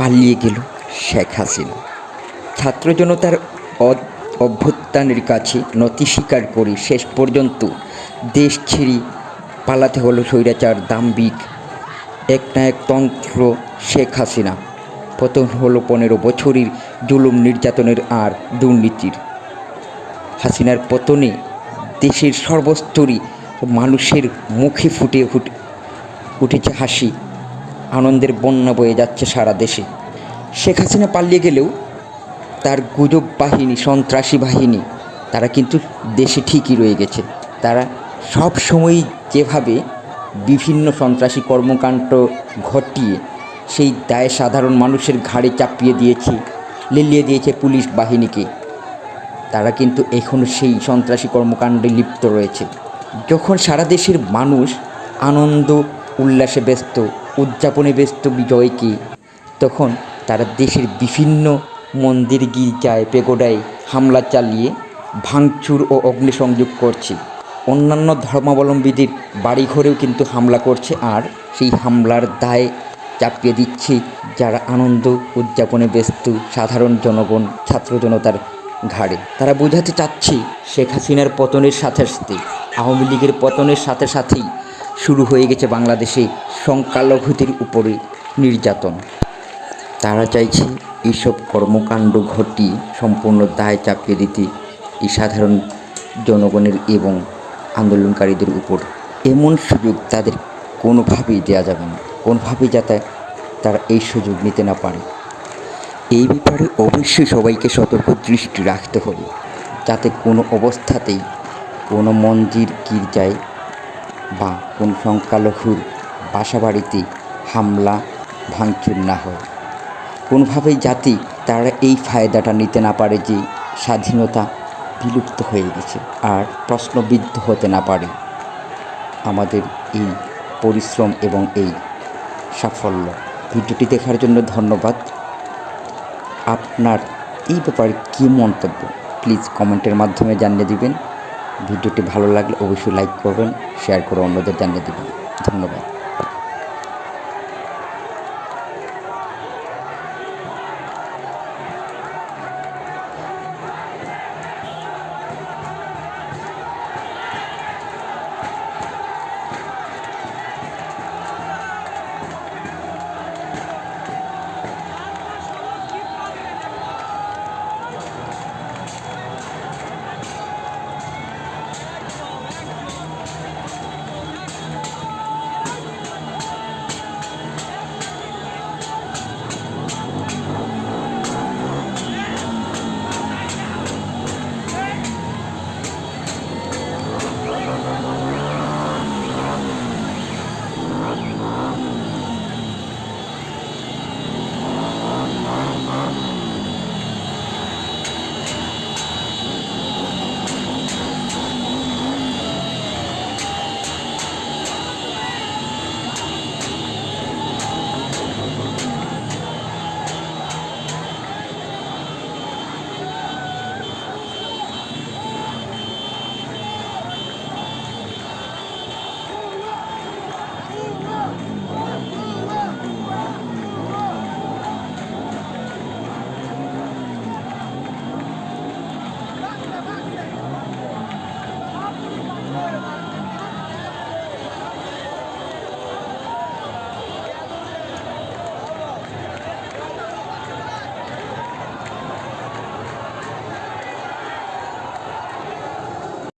পালিয়ে গেল শেখ হাসিনা। ছাত্র জনতার অভ্যুত্থানের কাছে নতি স্বীকার করে শেষ পর্যন্ত দেশ ছেড়ে পালাতে হলো স্বৈরাচার দাম্বিক একনায়কতন্ত্র শেখ হাসিনা। পতন হলো পনেরো বছরের জুলুম নির্যাতনের আর দুর্নীতির। হাসিনার পতনে দেশের সর্বস্তরী মানুষের মুখে ফুটে উঠেছে হাসি। আনন্দের বন্যা বয়ে যাচ্ছে সারা দেশে। শেখ হাসিনা পালিয়ে গেলেও তার গুজব বাহিনী, সন্ত্রাসী বাহিনী, তারা কিন্তু দেশে ঠিকই রয়ে গেছে। তারা সব সময়ই যেভাবে বিভিন্ন সন্ত্রাসী কর্মকাণ্ড ঘটিয়ে সেই দায় সাধারণ মানুষের ঘাড়ে চাপিয়ে দিয়েছে, লেলিয়ে দিয়েছে পুলিশ বাহিনীকে। তারা কিন্তু এখনও সেই সন্ত্রাসী কর্মকাণ্ডে লিপ্ত রয়েছে। যখন সারা দেশের মানুষ আনন্দ, উল্লাসে ব্যস্ত উদযাপনে ব্যস্ত বিজয়কে। তখন তারা দেশের বিভিন্ন মন্দির গির্জায় পেগোডায় হামলা চালিয়ে ভাঙচুর ও অগ্নিসংযোগ করছে। অন্যান্য ধর্মাবলম্বীদের বাড়িঘরেও কিন্তু হামলা করছে আর সেই হামলার দায় চাপিয়ে দিচ্ছে যারা আনন্দ উদযাপনে ব্যস্ত সাধারণ জনগণ, ছাত্র জনতার ঘাড়ে। তারা বোঝাতে চাচ্ছে শেখ হাসিনার পতনের সাথে সাথে, আওয়ামী লীগের পতনের সাথে সাথেই শুরু হয়ে গেছে বাংলাদেশে সংখ্যালঘুদের উপরে নির্যাতন। তারা চাইছে এইসব কর্মকাণ্ড ঘটিয়ে সম্পূর্ণ দায় চাপিয়ে দিতে এই সাধারণ জনগণের এবং আন্দোলনকারীদের উপর। এমন সুযোগ তাদের কোনোভাবেই দেওয়া যাবে না। কোনোভাবেই যাতে তারা এই সুযোগ নিতে না পারে। এই ব্যাপারে অবশ্যই সবাইকে সতর্ক দৃষ্টি রাখতে হবে। যাতে কোনো অবস্থাতেই কোনো মন্দির গির্জায় বা কোন সংখ্যালঘুর বাসাবাড়িতে হামলা, ভাঙচুর না হয়। কোনোভাবেই যাতে তারা এই ফায়দাটা নিতে না পারে যে স্বাধীনতা বিলুপ্ত হয়ে গেছে আর প্রশ্নবিদ্ধ হতে না পারে। আমাদের এই পরিশ্রম এবং এই সাফল্য। ভিডিওটি দেখার জন্য ধন্যবাদ। আপনার এই ব্যাপারে কী মন্তব্য? প্লিজ কমেন্টের মাধ্যমে জানিয়ে দিবেন। ভিডিওটি ভালো লাগলে অবশ্যই লাইক করবেন শেয়ার করে অন্যদের জানিয়ে দেবেন। ধন্যবাদ।